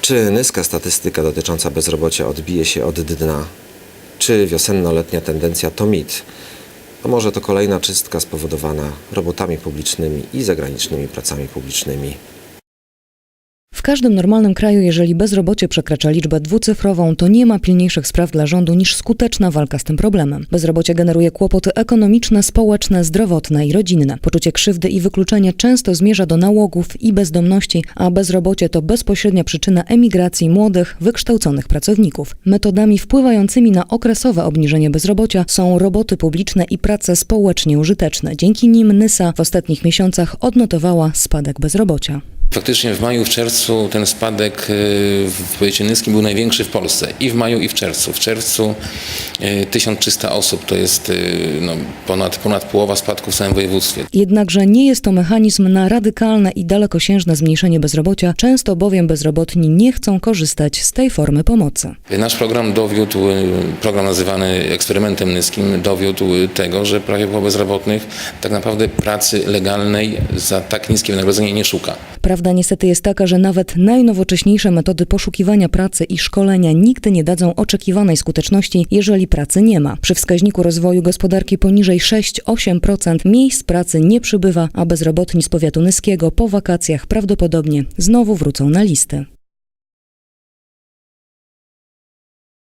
Czy niska statystyka dotycząca bezrobocia odbije się od dna? Czy wiosenno-letnia tendencja to mit? A może to kolejna czystka spowodowana robotami publicznymi i zagranicznymi pracami publicznymi? W każdym normalnym kraju, jeżeli bezrobocie przekracza liczbę dwucyfrową, to nie ma pilniejszych spraw dla rządu niż skuteczna walka z tym problemem. Bezrobocie generuje kłopoty ekonomiczne, społeczne, zdrowotne i rodzinne. Poczucie krzywdy i wykluczenia często zmierza do nałogów i bezdomności, a bezrobocie to bezpośrednia przyczyna emigracji młodych, wykształconych pracowników. Metodami wpływającymi na okresowe obniżenie bezrobocia są roboty publiczne i prace społecznie użyteczne. Dzięki nim Nysa w ostatnich miesiącach odnotowała spadek bezrobocia. Faktycznie w maju, w czerwcu ten spadek y, w powiecie nyskim był największy w Polsce. I w maju, i w czerwcu. W czerwcu y, 1300 osób, to jest y, no, ponad, ponad połowa spadku w całym województwie. Jednakże nie jest to mechanizm na radykalne i dalekosiężne zmniejszenie bezrobocia, często bowiem bezrobotni nie chcą korzystać z tej formy pomocy. Nasz program dowiódł, y, program nazywany eksperymentem nyskim, dowiódł y, tego, że prawie połowa bezrobotnych tak naprawdę pracy legalnej za tak niskie wynagrodzenie nie szuka. Prawda niestety jest taka, że nawet najnowocześniejsze metody poszukiwania pracy i szkolenia nigdy nie dadzą oczekiwanej skuteczności, jeżeli pracy nie ma. Przy wskaźniku rozwoju gospodarki poniżej 6-8% miejsc pracy nie przybywa, a bezrobotni z powiatu nyskiego po wakacjach prawdopodobnie znowu wrócą na listy.